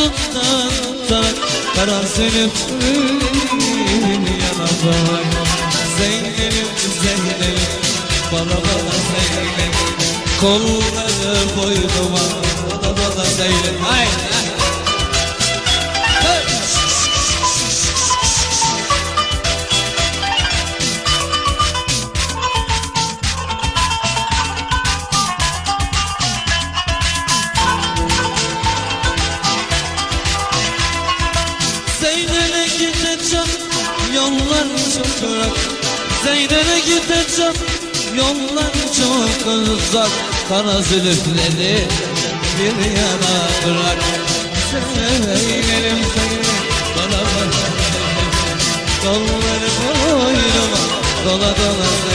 yanından tutarak Kara Zeynep'in yanına Zeynep'im Zeynep'im bana bana Zeynep. Kolları boynuma bana bana Zeynep. Aynen yollar çok uzak. Zeynep'e gideceğim yollar çok uzak. Kara zülüfleri bir yana bırak. Zeynep'im Zeynep bana bak Kolları boynuma dola dola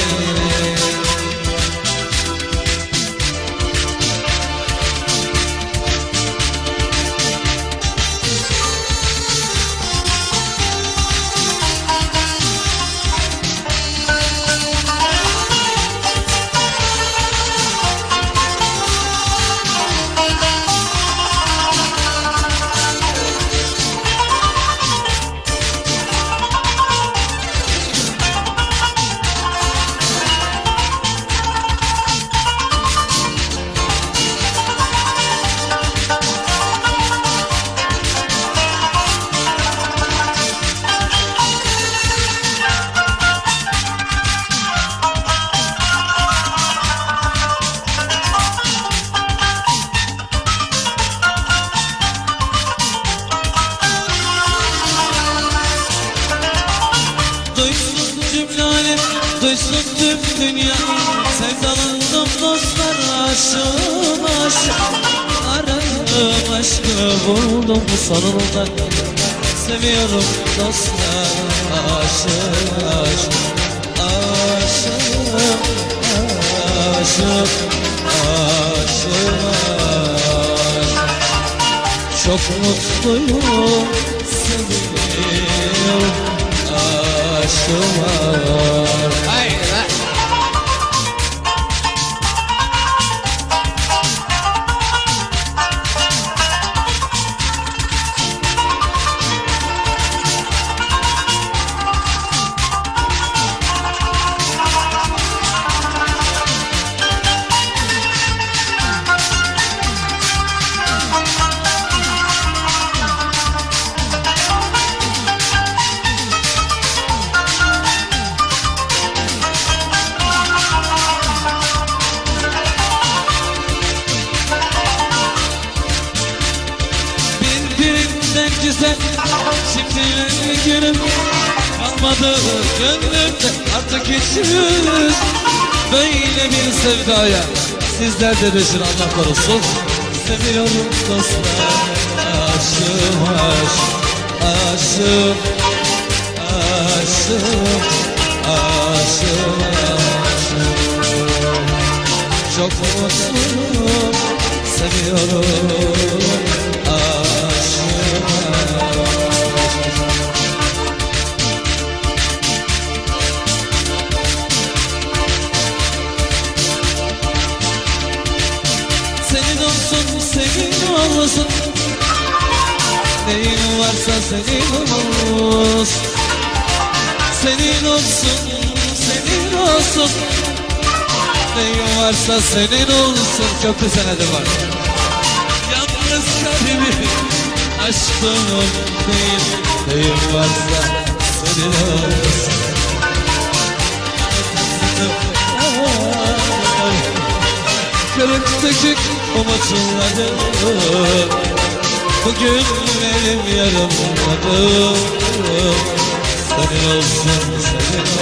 duysun tüm dünya Sevdalandım dostlar aşığım aşık Aradım aşkı buldum sonunda Seviyorum dostlar. Aşık aşık Aşığım aşık aşık çok mutluyum seviyorum aşkım Günüm Kalmadı gönlümde artık hiç Böyle bir sevdaya Sizler de düşün Allah korusun. Seviyorum dostlar Aşığım aşık Aşığım Aşığım Aşığım Aşığım. Çok mutluyum Seviyorum olsun senin olsun. Neyin varsa senin olsun. Senin olsun senin olsun. Neyin varsa senin olsun. Köprü senedi var Yalnız kalbimi aşkım değil Neyin varsa senin olsun Kırık dökük umutlarım Bugün benim yarımladım Senin olsun senin